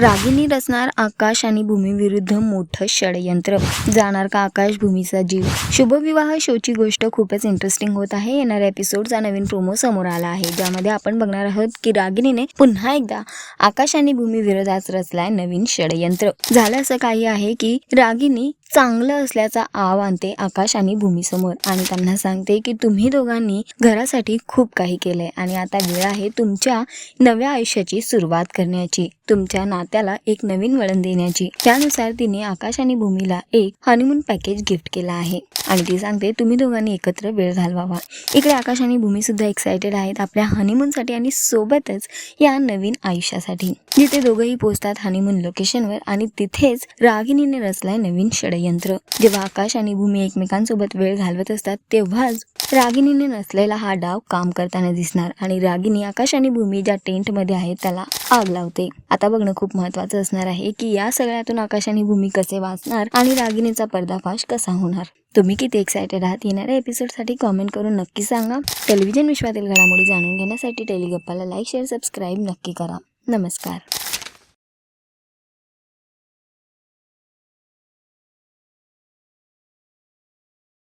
रागिनी रचणार आकाश आणि भूमीविरुद्ध मोठं षडयंत्र. जाणार का आकाश? भूमीचा जीव. शुभविवाह शोची गोष्ट खूपच इंटरेस्टिंग होत आहे. येणाऱ्या एपिसोडचा नवीन प्रोमो समोर आला आहे. ज्यामध्ये आपण बघणार आहोत की रागिनीने पुन्हा एकदा आकाश आणि भूमीविरोधात रचलाय नवीन षडयंत्र. झालं असं काही आहे की रागिनी चांगलं असल्याचा आव आणते आकाश आणि भूमीसमोर. आणि त्यांना सांगते की तुम्ही दोघांनी घरासाठी खूप काही केलंय आणि आता वेळ आहे तुमच्या नव्या आयुष्याची सुरुवात करण्याची. तुमच्या नात्याला एक नवीन वळण देण्याची. त्यानुसार तिने आकाश आणि भूमीला एक हनीमून पॅकेज गिफ्ट केला आहे. आणि ती सांगते तुम्ही दोघांनी एकत्र वेळ घालवावा. इकडे आकाश आणि भूमी सुद्धा एक्सायटेड आहेत आपल्या हनीमूनसाठी आणि सोबतच या नवीन आयुष्यासाठी. जिथे दोघंही पोहोचतात हनीमून लोकेशनवर आणि तिथेच रागिनीने रचलाय नवीन षडयंत्र जेव्हा आकाश आणि भूमी एकमेकांसोबत वेळ घालवत असतात तेव्हाच रागिनीने नसलेला हा डाव काम करताना दिसणार आणि रागिनी आकाश आणि भूमी ज्या टेंटमध्ये आहे त्याला आग लावते. आता बघणं खूप महत्वाचं असणार आहे की या सगळ्यातून आकाश आणि भूमी कसे वाचणार आणि रागिनीचा पर्दाफाश कसा होणार. तुम्ही किती एक्सायटेड आहात येणाऱ्या एपिसोडसाठी कॉमेंट करून नक्की सांगा. टेलिव्हिजन विश्वातील घडामोडी जाणून घेण्यासाठी टेलिगप्पाला लाईक शेअर सबस्क्राईब नक्की करा. नमस्कार.